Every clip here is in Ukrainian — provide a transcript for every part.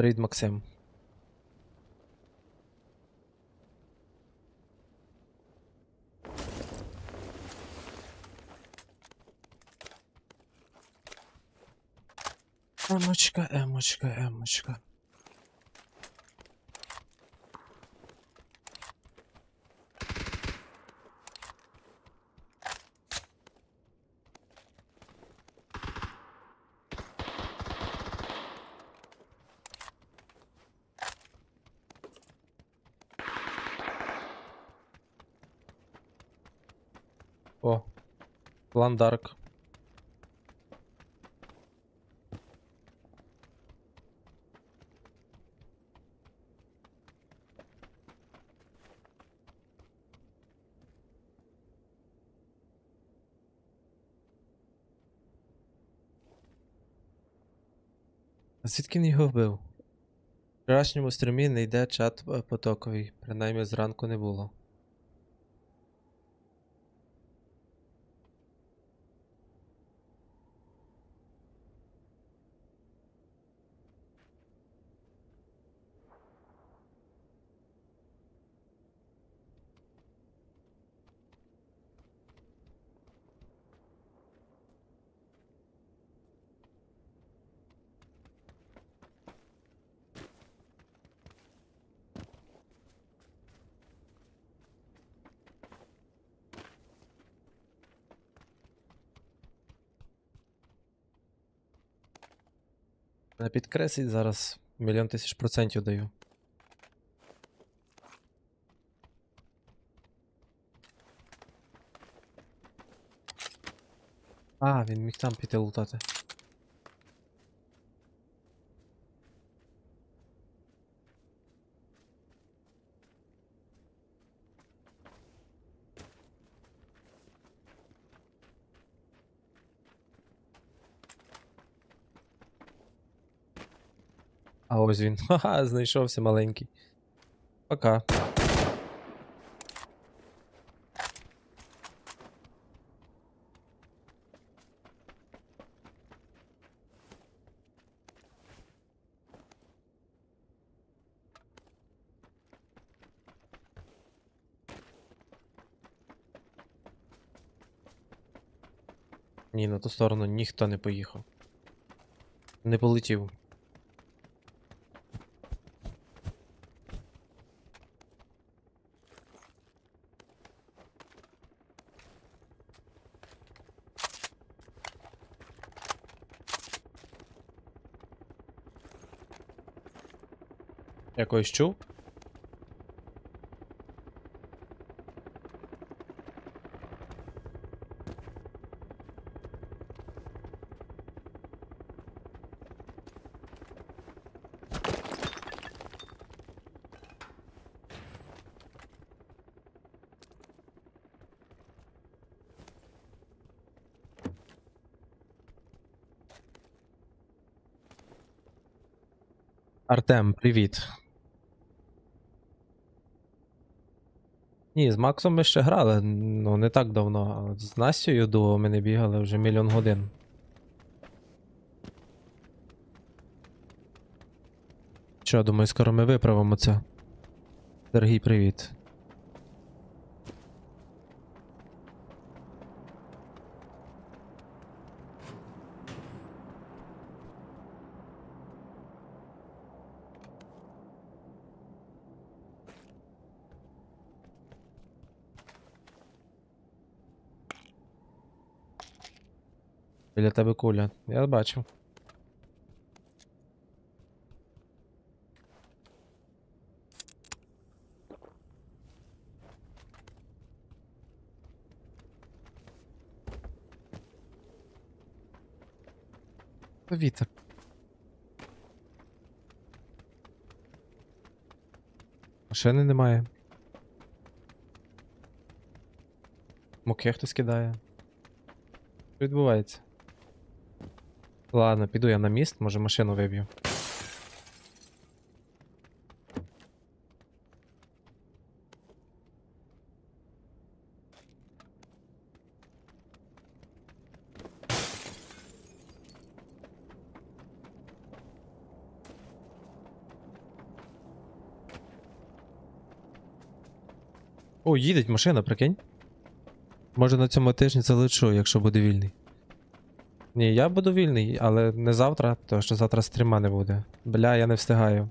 Привіт, Максим. Емочка, емочка, емочка. О, план Дарк. А звідки він його вбив? В вчорашньому стрімі не йде чат е, потоковий, принаймні зранку не було. На підкресить зараз мільйон тисяч процентів даю. А, він міг там піти лутати. Ось він. Ха-ха, знайшовся маленький. Пока. Ні, на ту сторону ніхто не поїхав. Не полетів. Якось чув? Артем, привіт. Ні, з Максом ми ще грали, ну не так давно. А з Настю дуо ми не бігали вже мільйон годин. Що, думаю, скоро ми виправимо це. Дорогий привіт. Біля тебе куля. Я бачив. Вітер. Машини немає. Моке хтось кидає. Що відбувається? Ладно, піду я на міст, може машину виб'ю. О, їдеть машина, прикинь. Може на цьому тижні залечу, якщо буде вільний. Ні, я буду вільний, але не завтра, тому що завтра стріма не буде. Бля, я не встигаю.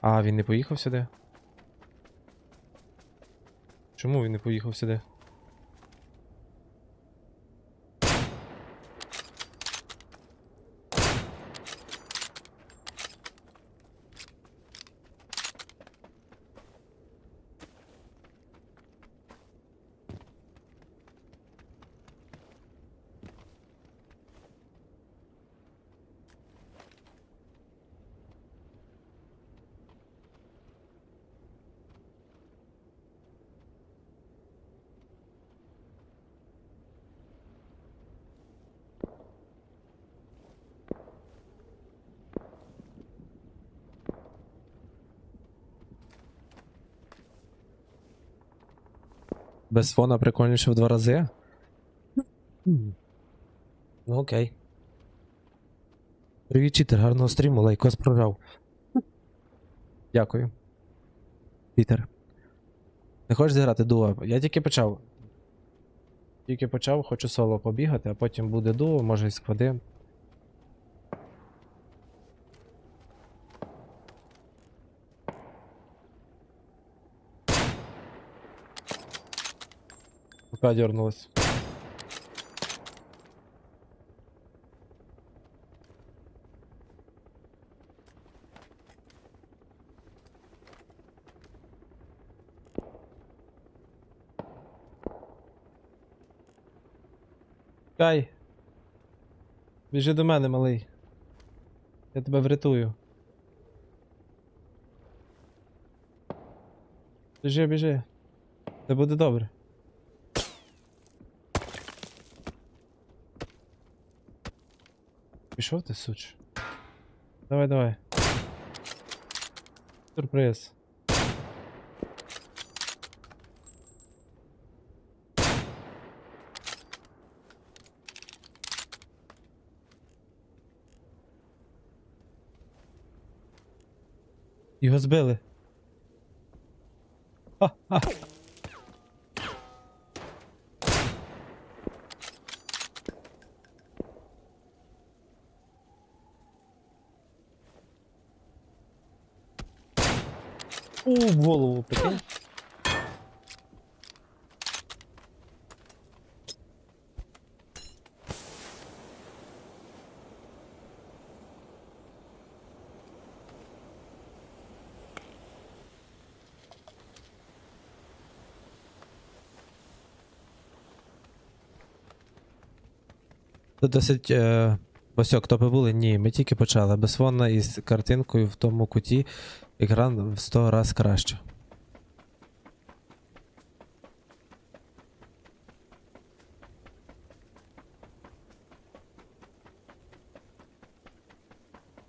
А, він не поїхав сюди? Чому він не поїхав сюди? Без фона прикольніше в два рази? Ну окей. Привіт, читер, гарного стріму, лайкос програв. Дякую. Пітер. Не хочеш зіграти дуо? Я тільки почав. Тільки почав, хочу соло побігати, а потім буде дуо, може і склади. Рука дернулась. Кай. Біжи до мене, малий. Я тебе врятую. Біжи, біжи. Це буде добре. Пішов ти, суч. Давай, давай. Сюрприз. Його збили. Ха-ха. Досить. Е... Васьок, топи були? Ні, ми тільки почали. Без фона із картинкою в тому куті екран в 100 раз краще.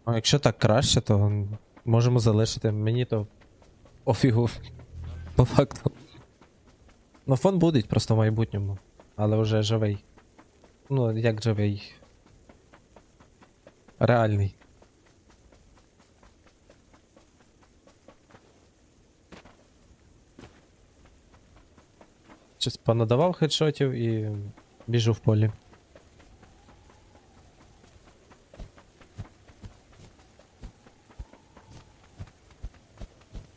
А якщо так краще, то можемо залишити. Мені то офігу. По факту. Ну, фон буде просто в майбутньому, але вже живий. Ну, як живий. Реальний. Щось понадавав хедшотів і біжу в полі.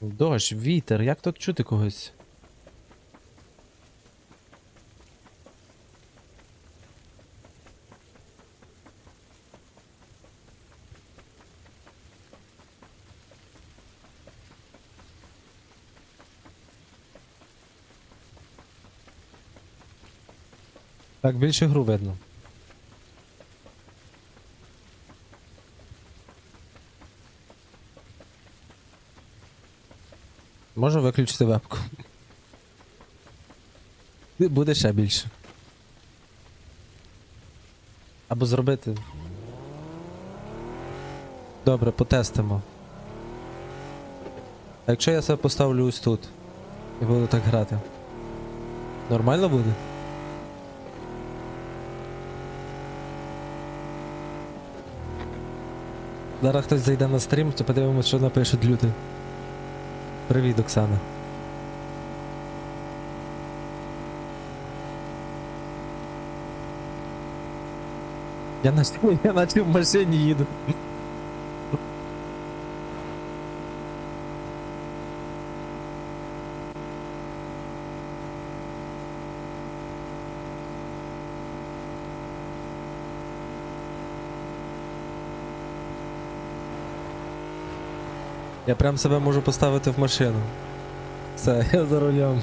Дощ, вітер, як тут чути когось? Так, більше гру видно. Можу виключити вебку. Буде ще більше. Або зробити. Добре, потестимо. А якщо я себе поставлю ось тут і буду так грати? Нормально буде? Зараз хтось зайде на стрім, то подивимося, що напишуть люди. Привіт, Оксана. Я на я на цій машині їду. Я прям себе можу поставити в машину. Все, я за рулем.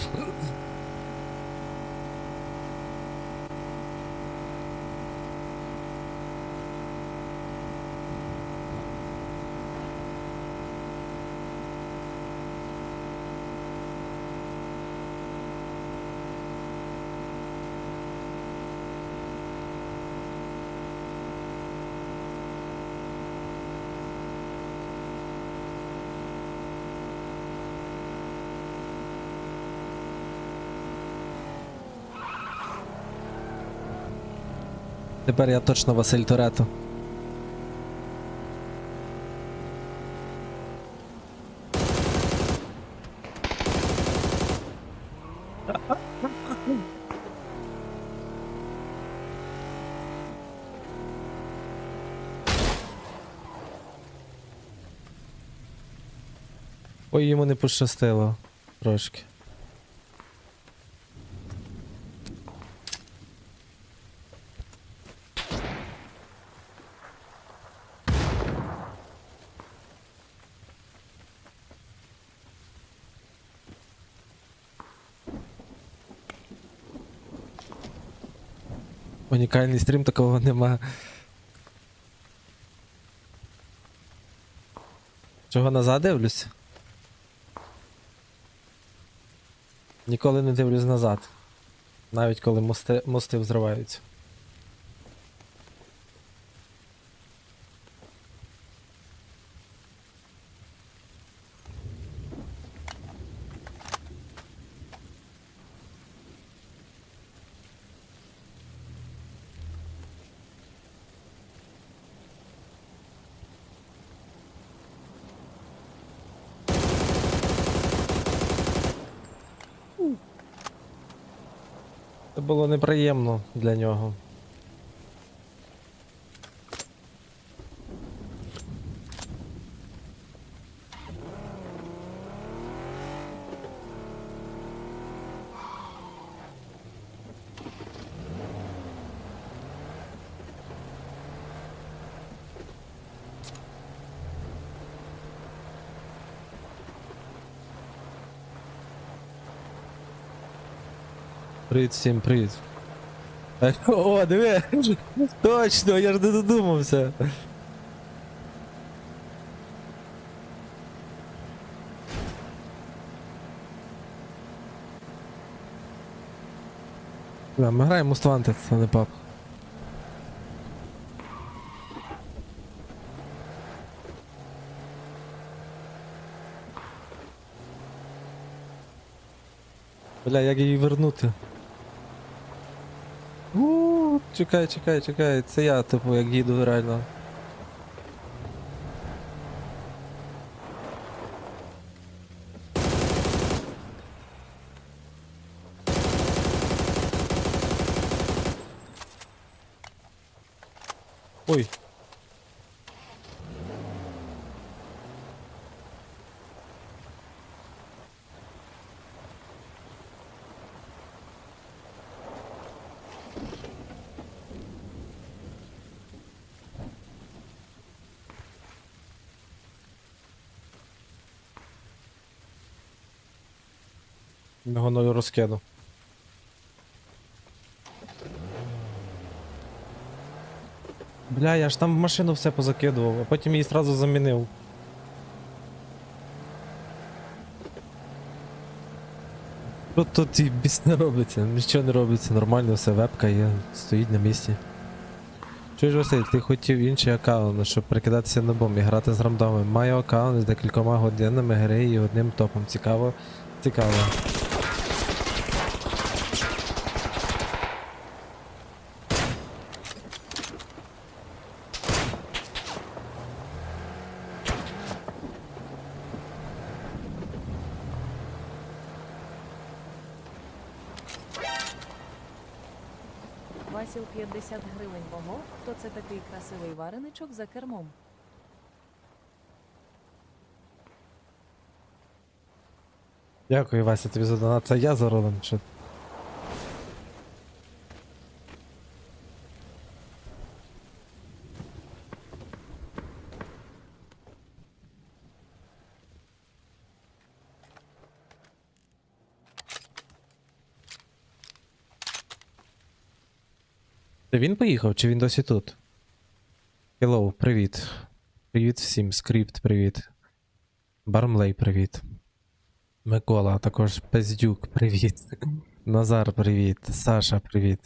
Тепер я точно Василь Торетто. Ой, йому не пощастило трошки. Унікальний стрім такого нема. Чого назад дивлюсь? Ніколи не дивлюсь назад. Навіть коли мости, мости взриваються. Це було неприємно для нього. Привіт всім, привіт. О, диви! Точно, я ж не додумався. Да, ми граємо Most Wanted, а не пап. Бля, як її вернути? Чекай, чекай, чекай, це я, типу, як їду реально. Ой. Його ноль розкину. Бля, я ж там в машину все позакидував, а потім її зразу замінив. Що тут і біс не робиться, нічого не робиться, нормально все, вебка є, стоїть на місці. Чуєш, Василь, ти хотів інший аккаунт, щоб прикидатися нобом і грати з рандомами. Маю аккаунт з декількома годинами гри і одним топом. Цікаво, цікаво. Масіл 50 гривень. Ого, хто це такий красивий вареничок за кермом? Дякую, Вася, тобі за донат. Це я за ролем. Це він поїхав, чи він досі тут? Hello, привіт. Привіт всім, скрипт, привіт. Бармлей, привіт. Микола, також Пездюк, привіт. Назар, привіт. Саша, привіт.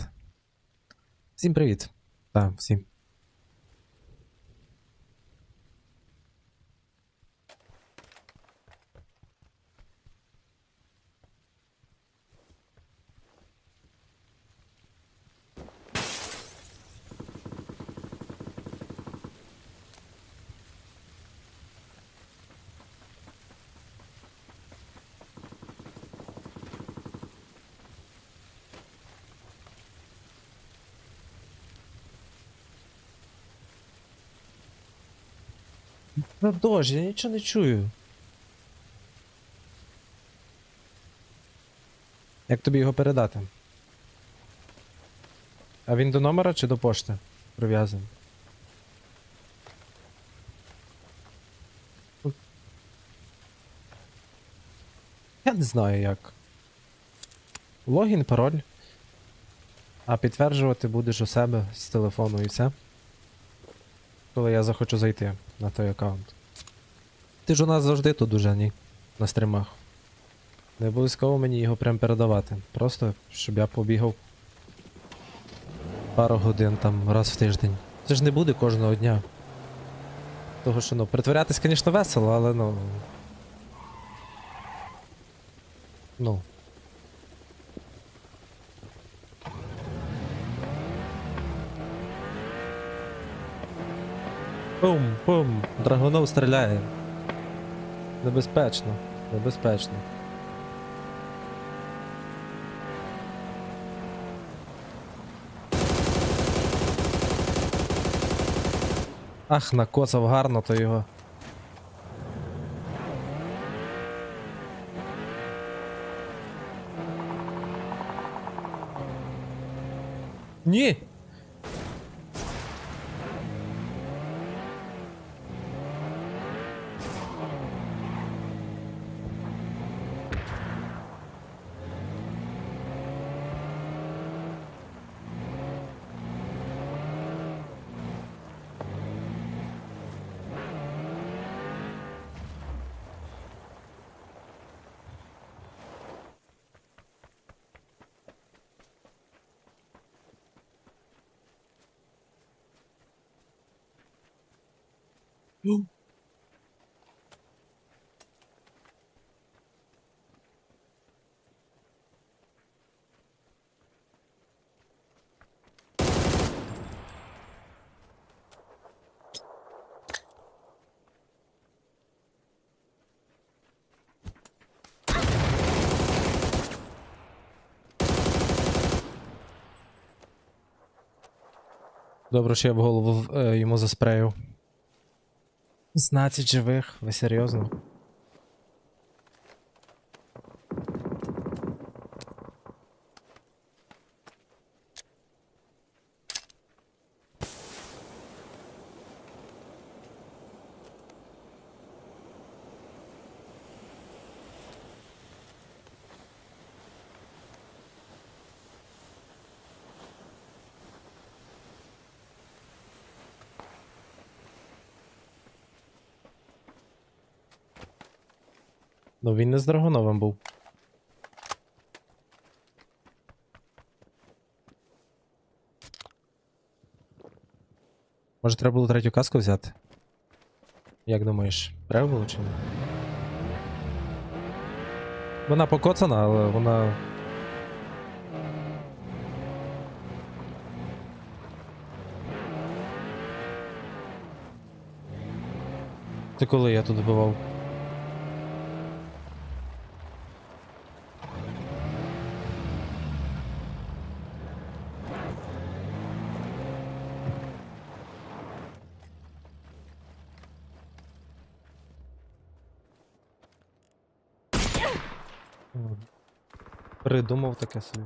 Всім привіт. Так, всім. Ну дощ, я нічого не чую. Як тобі його передати? А він до номера чи до пошти прив'язаний? Я не знаю як. Логін, пароль. А підтверджувати будеш у себе з телефону і все. Коли я захочу зайти на той аккаунт. Ти ж у нас завжди тут уже, ні? На стримах. Не обов'язково мені його прям передавати. Просто, щоб я побігав пару годин там раз в тиждень. Це ж не буде кожного дня. Того що, ну, притворятись, звісно, весело, але ну. Ну. Пум, пум, драгунов стріляє. Небезпечно, небезпечно. Ах, накоцав гарно то його. Ні! Добре, що я в голову е, йому заспрею. 16 живих, ви серйозно? Ну він не з Драгоновим був. Може треба було третю каску взяти? Як думаєш, треба було чи ні? Вона покоцана, але вона. Це коли я тут вбивав? Придумав таке собі.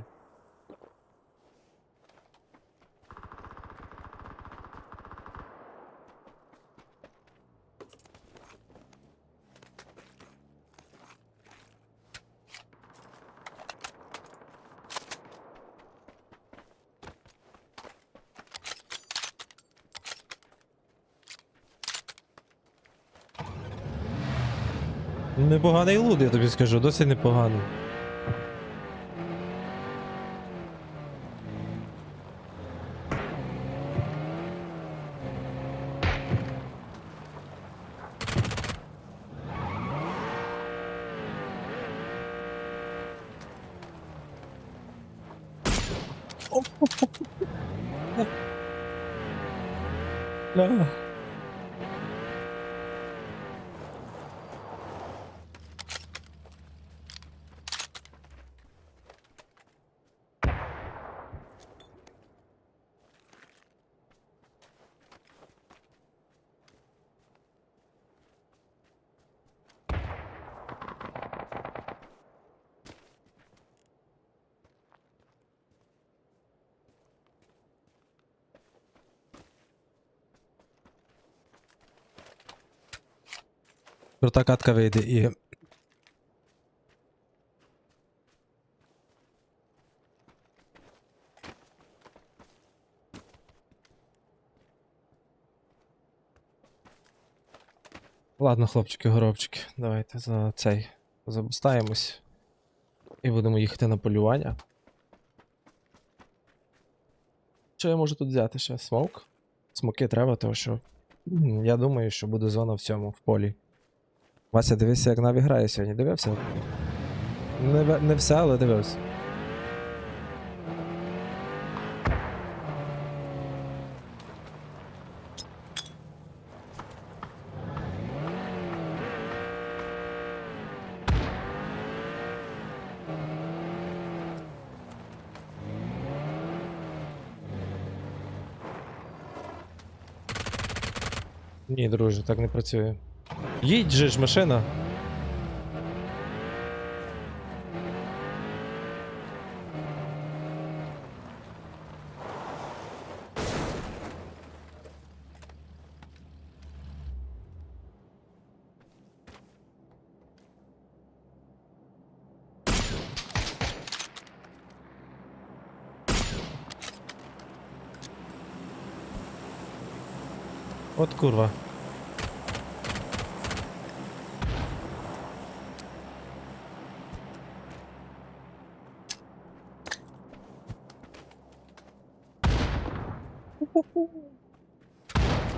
Непоганий лут, я тобі скажу, досить непоганий. Крута катка вийде і. Ладно, хлопчики, горобчики, давайте за цей забустаємось. І будемо їхати на полювання. Що я можу тут взяти ще? Смок? Смоки треба, тому що. Я думаю, що буде зона в цьому, в полі. Вася, дивися, як Наві грає сьогодні. Дивився? Не, не все, але дивився. Ні, друже, так не працює. Їдь же ж машина. От курва.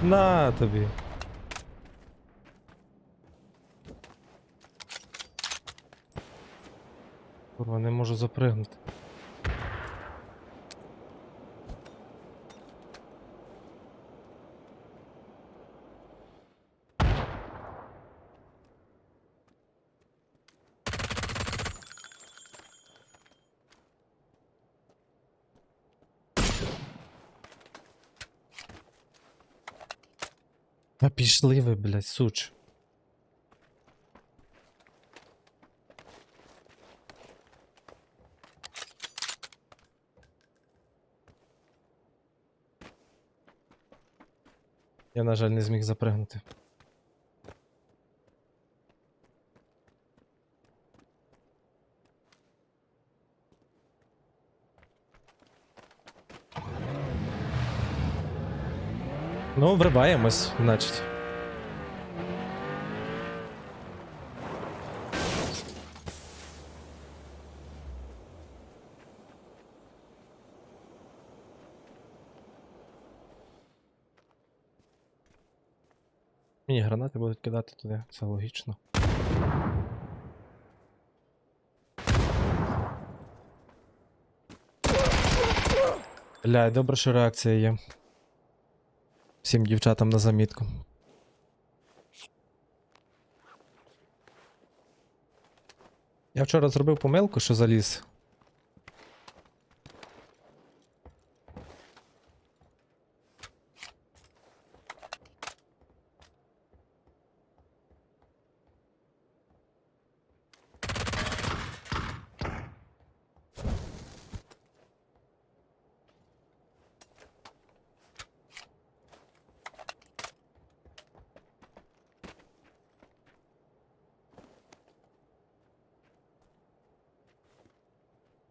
На тобі. Курва, не можу запригнути. А пішли ви, блядь, суч. Я, на жаль, не зміг запригнути. Ну, вриваємось, значить. Мені гранати будуть кидати туди, це логічно. Бля, добре, що реакція є. Всім дівчатам на замітку. Я вчора зробив помилку, що заліз.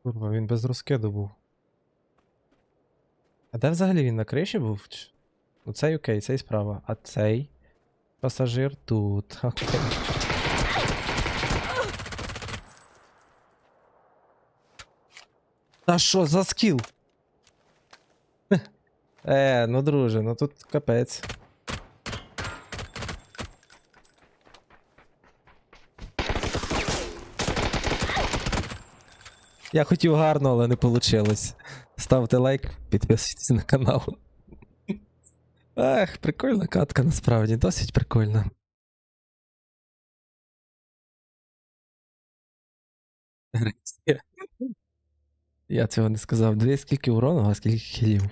Курва, він без розкиду був. А де взагалі він на криші був? Ну цей окей, цей справа. А цей пасажир тут. Окей. Та що за скіл? Е, ну друже, ну тут капець. Я хотів гарно, але не вийшло. Ставте лайк, підписуйтесь на канал. Ех, прикольна катка насправді, досить прикольна. Я цього не сказав. Дві скільки урону, а скільки хілів.